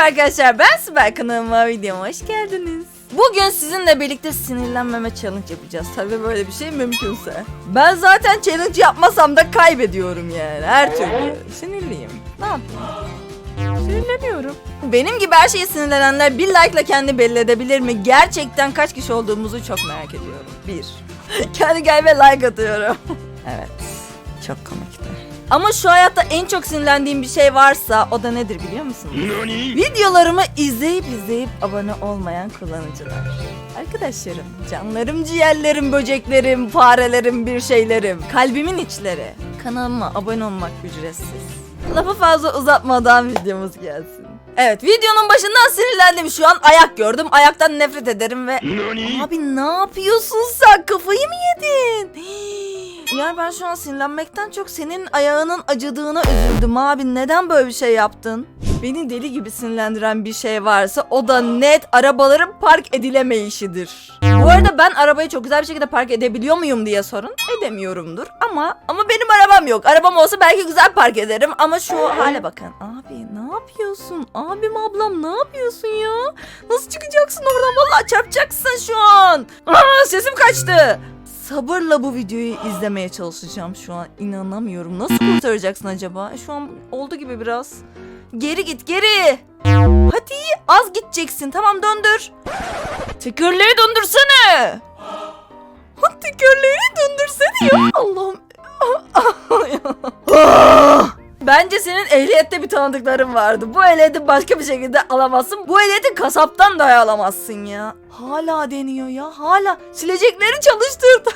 Merhaba arkadaşlar ben Sibel kanalıma videoma hoş geldiniz. Bugün sizinle birlikte sinirlenmeme challenge yapacağız. Tabii böyle bir şey mümkünse. Ben zaten challenge yapmasam da kaybediyorum yani her türlü. Sinirliyim. Ne yapayım? Sinirleniyorum. Benim gibi her şeye sinirlenenler bir like'la kendi belli edebilir mi? Gerçekten kaç kişi olduğumuzu çok merak ediyorum. Bir. kendi gelme like atıyorum. evet. Çok komikti. Ama şu hayatta en çok sinirlendiğim bir şey varsa o da nedir biliyor musunuz? Videolarımı izleyip izleyip abone olmayan kullanıcılar. Arkadaşlarım, canlarım, ciğerlerim, böceklerim, farelerim, bir şeylerim, kalbimin içleri. Kanalıma abone olmak ücretsiz. Lafı fazla uzatmadan videomuz gelsin. Evet videonun başından sinirlendim şu an ayak gördüm ayaktan nefret ederim ve Abi ne yapıyorsun sen kafayı mı yedin? Ya ben şu an sinirlenmekten çok senin ayağının acıdığına üzüldüm abi. Neden böyle bir şey yaptın? Beni deli gibi sinirlendiren bir şey varsa o da net arabaların park edilemeyişidir. Bu arada ben arabayı çok güzel bir şekilde park edebiliyor muyum diye sorun. Edemiyorumdur ama ama benim arabam yok. Arabam olsa belki güzel park ederim ama şu hale bakın. Abi ne yapıyorsun? Abim ablam ne yapıyorsun ya? Nasıl çıkacaksın oradan? Vallahi çarpacaksın şu an. Aa, sesim kaçtı. Sabırla bu videoyu izlemeye çalışacağım şu an. İnanamıyorum. Nasıl kurtaracaksın acaba? Şu an oldu gibi biraz. Geri git geri. Hadi az gideceksin. Tamam döndür. Tekerleği döndürsene. Tekerleği döndürsene ya. Allah'ım. Bence senin ehliyette bir tanıdıkların vardı. Bu ehliyeti başka bir şekilde alamazsın. Bu ehliyeti kasaptan dahi alamazsın ya. Hala deniyor ya. Hala silecekleri çalıştırdı.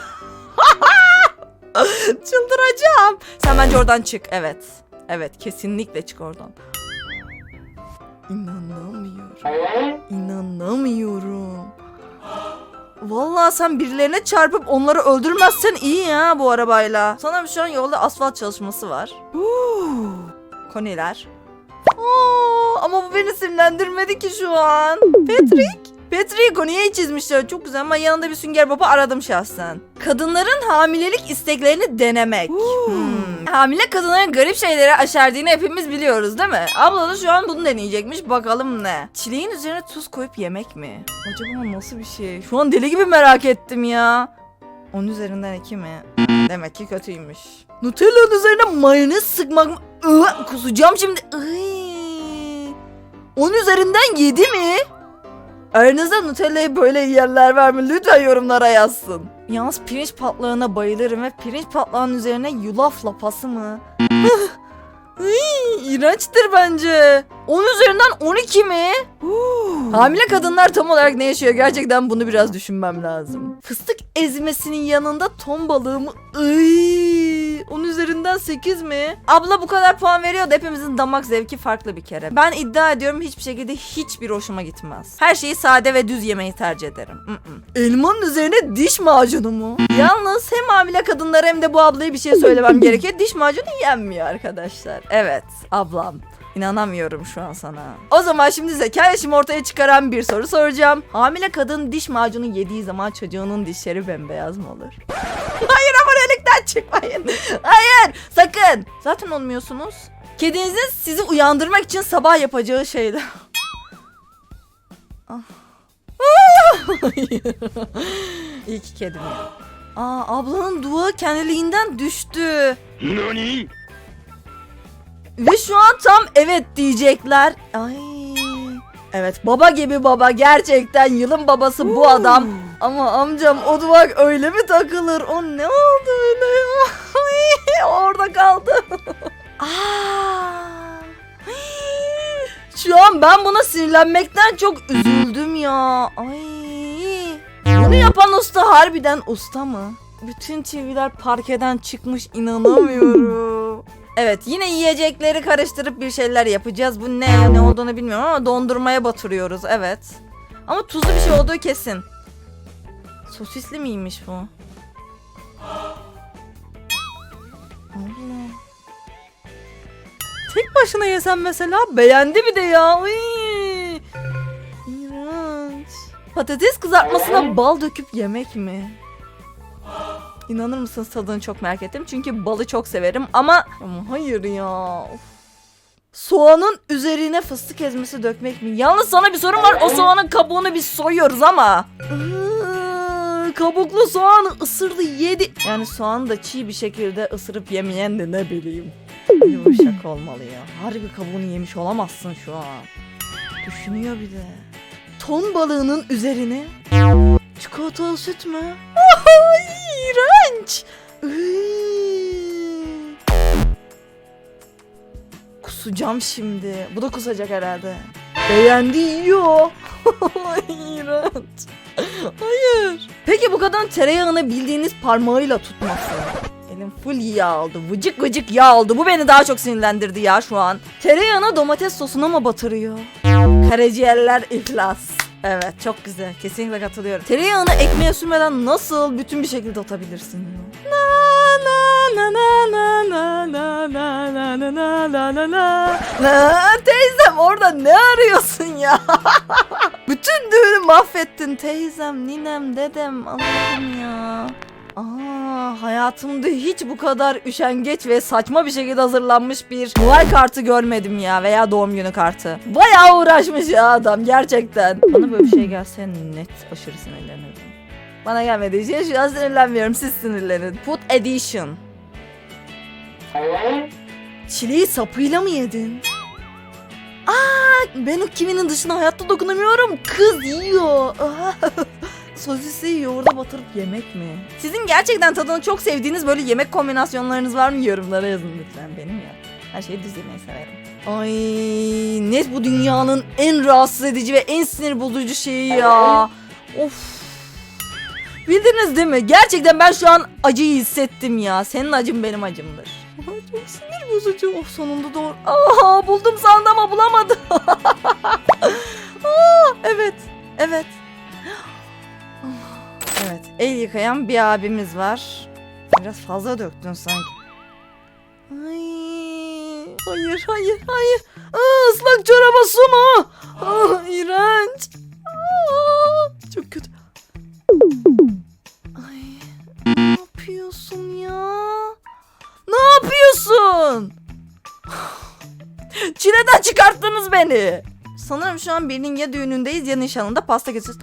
Çıldıracağım. Sen bence oradan çık. Evet. Evet kesinlikle çık oradan. İnanamıyorum. İnanamıyorum. Vallahi sen birilerine çarpıp onları öldürmezsen iyi ya bu arabayla. Sana şu an yolda asfalt çalışması var. Huu. Koniler. Aa, ama bu beni sinirlendirmedi ki şu an. Patrick. Patrick'i Koni'ye çizmişler. Çok güzel ama yanında bir sünger baba aradım şahsen. Kadınların hamilelik isteklerini denemek. Hmm. Hamile kadınların garip şeyleri aşerdığını hepimiz biliyoruz değil mi? Abla da şu an bunu deneyecekmiş. Bakalım ne? Çileğin üzerine tuz koyup yemek mi? Acaba nasıl bir şey? Şu an deli gibi merak ettim ya. Onun üzerinden iki mi? Demek ki kötüymüş. Nutella'nın üzerine mayonez sıkmak mı? Kusacağım şimdi. Iy. Onun üzerinden yedi mi? Aranızda Nutella'yı böyle yiyenler var mı? Lütfen yorumlara yazsın. Yalnız pirinç patlağına bayılırım ve pirinç patlağının üzerine yulaf lapası mı? Iy, İğrençtir bence. 10 üzerinden 12 mi? Hamile kadınlar tam olarak ne yaşıyor? Gerçekten bunu biraz düşünmem lazım. Fıstık ezmesinin yanında ton balığı mı? Iy, 10 üzerinden 8 mi? Abla bu kadar puan veriyor da hepimizin damak zevki farklı bir kere. Ben iddia ediyorum hiçbir şekilde hiçbir hoşuma gitmez. Her şeyi sade ve düz yemeyi tercih ederim. Mm-mm. Elmanın üzerine diş macunu mu? Yalnız hem hamile kadınlara hem de bu ablaya bir şey söylemem gerekiyor. Diş macunu yenmiyor arkadaşlar. Evet ablam. İnanamıyorum şu an sana. O zaman şimdi zeka yaşımı ortaya çıkaran bir soru soracağım. Hamile kadın diş macunu yediği zaman çocuğunun dişleri bembeyaz mı olur? Hayır abonelikten çıkmayın. Hayır sakın. Zaten olmuyorsunuz. Kedinizin sizi uyandırmak için sabah yapacağı şeyler. Ah. İyi ki kedim ya. Aa ablanın duağı kendiliğinden düştü. Ve şu an tam evet diyecekler. Ay. Evet baba gibi baba gerçekten yılın babası bu adam. Ama amcam o duvak öyle mi takılır? O ne oldu öyle ya? Orada kaldı. Aa. Şu an ben buna sinirlenmekten çok üzüldüm ya. Ay. Bunu yapan usta harbiden usta mı? Bütün çiviler parkeden çıkmış inanamıyorum. Evet yine yiyecekleri karıştırıp bir şeyler yapacağız. Bu ne ne olduğunu bilmiyorum ama dondurmaya batırıyoruz evet. Ama tuzlu bir şey olduğu kesin. Sosisli miymiş bu? Allah. Tek başına yesem mesela beğendi bir de ya. Uy. İğrenç. Patates kızartmasına bal döküp yemek mi? İnanır mısınız tadını çok merak ettim. Çünkü balı çok severim ama, ama hayır ya. Of. Soğanın üzerine fıstık ezmesi dökmek mi? Yalnız sana bir sorum var. O soğanın kabuğunu biz soyuyoruz ama. Iıı, Kabuklu soğanı ısırdı yedi. Yani soğanı da çiğ bir şekilde ısırıp yemeyen de ne bileyim. Yumuşak olmalı ya. Harbi kabuğunu yemiş olamazsın şu an. Düşünüyor bir de. Ton balığının üzerine çikolatalı süt mü? Ay, iğrenç. Kusacağım şimdi. Bu da kusacak herhalde. Beğendi yiyor. İğrenç. Hayır. Peki bu kadın tereyağını bildiğiniz parmağıyla tutması. Elim full yağ oldu. Vıcık vıcık yağ oldu. Bu beni daha çok sinirlendirdi ya şu an. Tereyağını domates sosuna mı batırıyor? Karaciğerler iflas. Evet çok güzel. Kesinlikle katılıyorum. Tereyağını ekmeğe sürmeden nasıl bütün bir şekilde atabilirsin? ya? Na na na na na na na na na na na na Teyzem orada ne arıyorsun ya? Bütün düğünü mahvettin teyzem, ninem, dedem. Allah'ım ya. Aa, hayatımda hiç bu kadar üşengeç ve saçma bir şekilde hazırlanmış bir Noel kartı görmedim ya veya doğum günü kartı. Bayağı uğraşmış ya adam gerçekten. Bana böyle bir şey gelse net aşırı sinirlenirdim. Bana gelmediği için şu an sinirlenmiyorum siz sinirlenin. Food Edition. Çileği sapıyla mı yedin? Aa, ben o kiminin dışına hayatta dokunamıyorum. Kız yiyor. Sosisi yoğurda batırıp yemek mi? Sizin gerçekten tadını çok sevdiğiniz böyle yemek kombinasyonlarınız var mı? Yorumlara yazın lütfen. Benim ya. Her şeyi düz yemeyi severim. Ay net bu dünyanın en rahatsız edici ve en sinir bozucu şeyi ya. Of. Bildiniz değil mi? Gerçekten ben şu an acıyı hissettim ya. Senin acın benim acımdır. Ay, Çok sinir bozucu. Of sonunda doğru. Aa buldum sandım ama bulamadım. Aa, evet. Evet. Evet. El yıkayan bir abimiz var. Biraz fazla döktün sanki. Ay, hayır hayır hayır. Aa, ıslak çoraba su mu? Beni. Sanırım şu an birinin ya düğünündeyiz ya nişanında pasta kesiyoruz.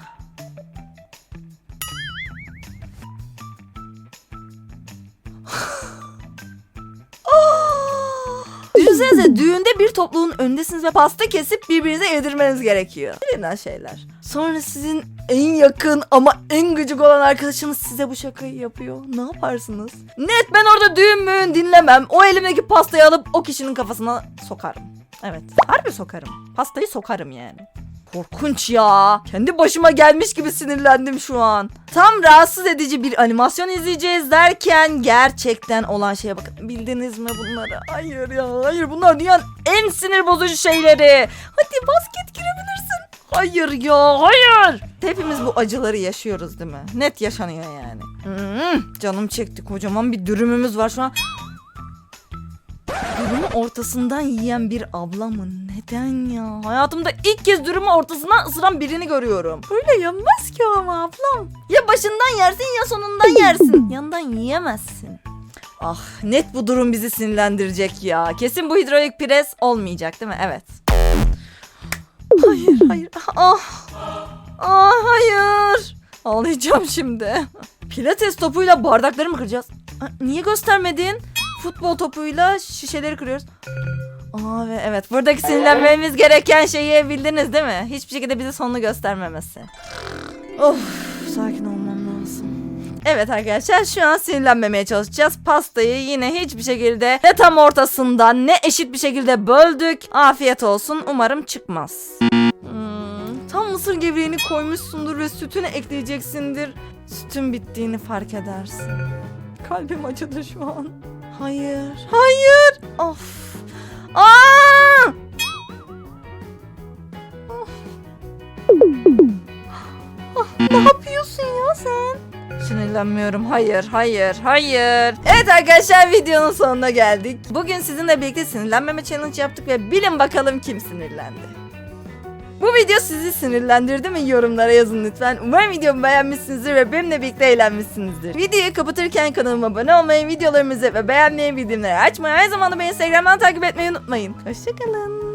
Düşünsenize düğünde bir topluluğun önündesiniz ve pasta kesip birbirinize yedirmeniz gerekiyor. Bilinen şeyler. Sonra sizin en yakın ama en gıcık olan arkadaşınız size bu şakayı yapıyor. Ne yaparsınız? Net ben orada düğün müğün dinlemem. O elimdeki pastayı alıp o kişinin kafasına sokarım. Evet. Harbi sokarım. Pastayı sokarım yani. Korkunç ya. Kendi başıma gelmiş gibi sinirlendim şu an. Tam rahatsız edici bir animasyon izleyeceğiz derken gerçekten olan şeye bakın. Bildiniz mi bunları? Hayır ya hayır bunlar dünyanın en sinir bozucu şeyleri. Hadi basket girebilirsin. Hayır ya hayır. Hepimiz bu acıları yaşıyoruz değil mi? Net yaşanıyor yani. Hmm, canım çekti kocaman bir dürümümüz var şu an. Ortasından yiyen bir abla mı? Neden ya? Hayatımda ilk kez dürümü ortasından ısıran birini görüyorum. Öyle yenmez ki ama ablam. Ya başından yersin ya sonundan yersin. Yandan yiyemezsin. Ah net bu durum bizi sinirlendirecek ya. Kesin bu hidrolik pres olmayacak değil mi? Evet. Hayır hayır. Ah. Ah hayır. Ağlayacağım şimdi. Pilates topuyla bardakları mı kıracağız? Niye göstermedin? Futbol topuyla şişeleri kırıyoruz. Ve evet buradaki sinirlenmemiz gereken şeyi bildiniz değil mi? Hiçbir şekilde bize sonunu göstermemesi. Of sakin olmam lazım. Evet arkadaşlar şu an sinirlenmemeye çalışacağız. Pastayı yine hiçbir şekilde ne tam ortasından ne eşit bir şekilde böldük. Afiyet olsun umarım çıkmaz. Hmm, tam mısır gevreğini koymuşsundur ve sütünü ekleyeceksindir. Sütün bittiğini fark edersin. Kalbim acıdı şu an. Hayır. Hayır. Of. Aa! Ah, ne yapıyorsun ya sen? Sinirlenmiyorum. Hayır, hayır, hayır. Evet arkadaşlar videonun sonuna geldik. Bugün sizinle birlikte sinirlenmeme challenge yaptık ve bilin bakalım kim sinirlendi. Bu video sizi sinirlendirdi mi yorumlara yazın lütfen. Umarım videomu beğenmişsinizdir ve benimle birlikte eğlenmişsinizdir. Videoyu kapatırken kanalıma abone olmayı, videolarımızı ve beğenmeyi, bildirimleri açmayı, aynı zamanda beni Instagram'dan takip etmeyi unutmayın. Hoşçakalın.